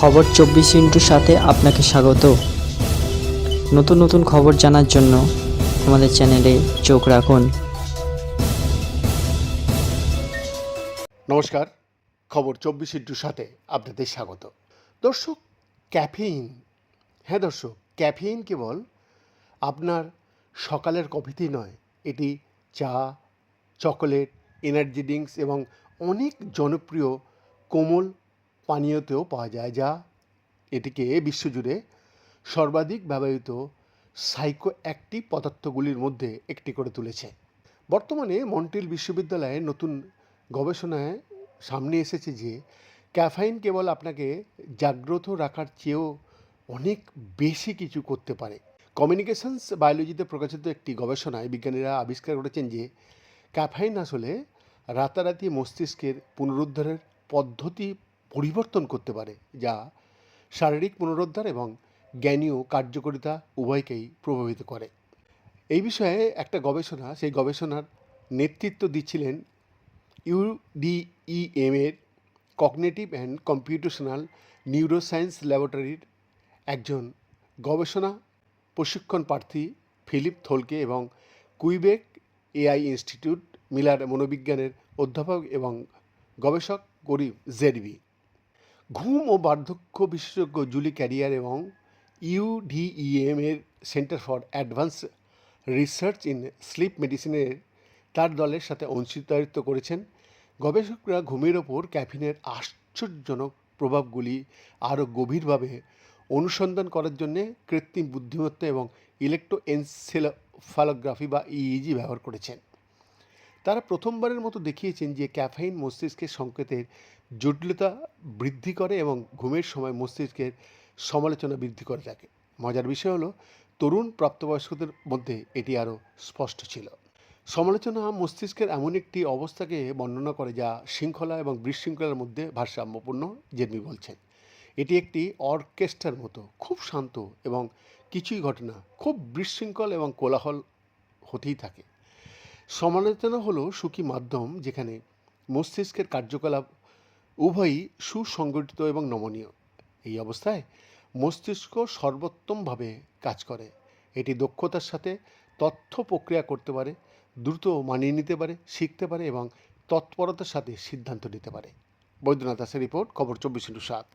খবর চব্বিশ ইন্টুর সাথে আপনাকে স্বাগত। নতুন নতুন খবর জানার জন্য আমাদের চ্যানেলে চোখ রাখুন। নমস্কার, খবর চব্বিশ ইন্টুর সাথে আপনাদের স্বাগত। দর্শক, ক্যাফেইন। হ্যাঁ দর্শক, ক্যাফেইন কেবল আপনার সকালের কফিতেই নয়, এটি চা, চকোলেট এনার্জি ড্রিঙ্কস এবং অনেক জনপ্রিয় কোমল পানীয়তেও পাওয়া যায়, যা এটিকে বিশ্বজুড়ে সর্বাধিক ব্যবহৃত সাইকো অ্যাক্টিভ পদার্থগুলির মধ্যে একটি করে তুলেছে। বর্তমানে মন্ট্রিল বিশ্ববিদ্যালয়ে নতুন গবেষণায় সামনে এসেছে যে, ক্যাফাইন কেবল আপনাকে জাগ্রত রাখার চেয়েও অনেক বেশি কিছু করতে পারে। কমিউনিকেশনস বায়োলজিতে প্রকাশিত একটি গবেষণায় বিজ্ঞানীরা আবিষ্কার করেছেন যে, ক্যাফাইন আসলে রাতারাতি মস্তিষ্কের পুনরুদ্ধারের পদ্ধতি পরিবর্তন করতে পারে, যা শারীরিক পুনরুদ্ধার এবং জ্ঞানীয় কার্যকারিতা উভয়কেই প্রভাবিত করে। এই বিষয়ে একটা গবেষণা, সেই গবেষণার নেতৃত্ব দিচ্ছিলেন ইউডিইএম এর কগনেটিভ অ্যান্ড কম্পিউটেশনাল নিউরোসায়েন্স ল্যাবরেটরির একজন গবেষণা প্রশিক্ষণ প্রার্থী ফিলিপ থোলকে এবং কুইবেক এআই ইনস্টিটিউট মিলার মনোবিজ্ঞানের অধ্যাপক এবং গবেষক গরিব জেডবি ঘুম ও বার্ধক্য বিশেষজ্ঞ জুলি ক্যারিয়ার এবং ইউডিইএম এর centre for advance research in sleep মেডিসিনের তার দলের সাথে অংশীদারিত্ব করেছেন। গবেষকরা ঘুমের ওপর ক্যাফিনের আশ্চর্যজনক প্রভাবগুলি আরও গভীরভাবে অনুসন্ধান করার জন্যে কৃত্রিম বুদ্ধিমত্তা এবং ইলেকট্রোএনসেফালোগ্রাফি বা ইইজি ব্যবহার করেছেন। তারা প্রথমবারের মতো দেখিয়েছেন যে ক্যাফেইন মস্তিষ্কের সংকেতের জটিলতা বৃদ্ধি করে এবং ঘুমের সময় মস্তিষ্কের সমালোচনা বৃদ্ধি করে থাকে। মজার বিষয় হলো, তরুণ প্রাপ্তবয়স্কদের মধ্যে এটি আরও স্পষ্ট ছিল। সমালোচনা মস্তিষ্কের এমন একটি অবস্থাকে বর্ণনা করে যা শৃঙ্খলা এবং বিশৃঙ্খলার মধ্যে ভারসাম্যপূর্ণ জেরমি বলছেন। এটি একটি অর্কেস্ট্রার মতো, খুব শান্ত এবং কিছুই ঘটনা খুব বিশৃঙ্খল এবং কোলাহল হতেই থাকে। সমালোচনা হলো সুখী মাধ্যম যেখানে মস্তিষ্কের কার্যকলাপ উভয়ই সুসংগঠিত এবং নমনীয়। এই অবস্থায় মস্তিষ্ক সর্বোত্তমভাবে কাজ করে। এটি দক্ষতার সাথে তথ্য প্রক্রিয়া করতে পারে, দ্রুত মানিয়ে নিতে পারে, শিখতে পারে এবং তৎপরতার সাথে সিদ্ধান্ত নিতে পারে। বৈদ্যনাথ দাসের রিপোর্ট, খবর চব্বিশ ইন্টু সাত।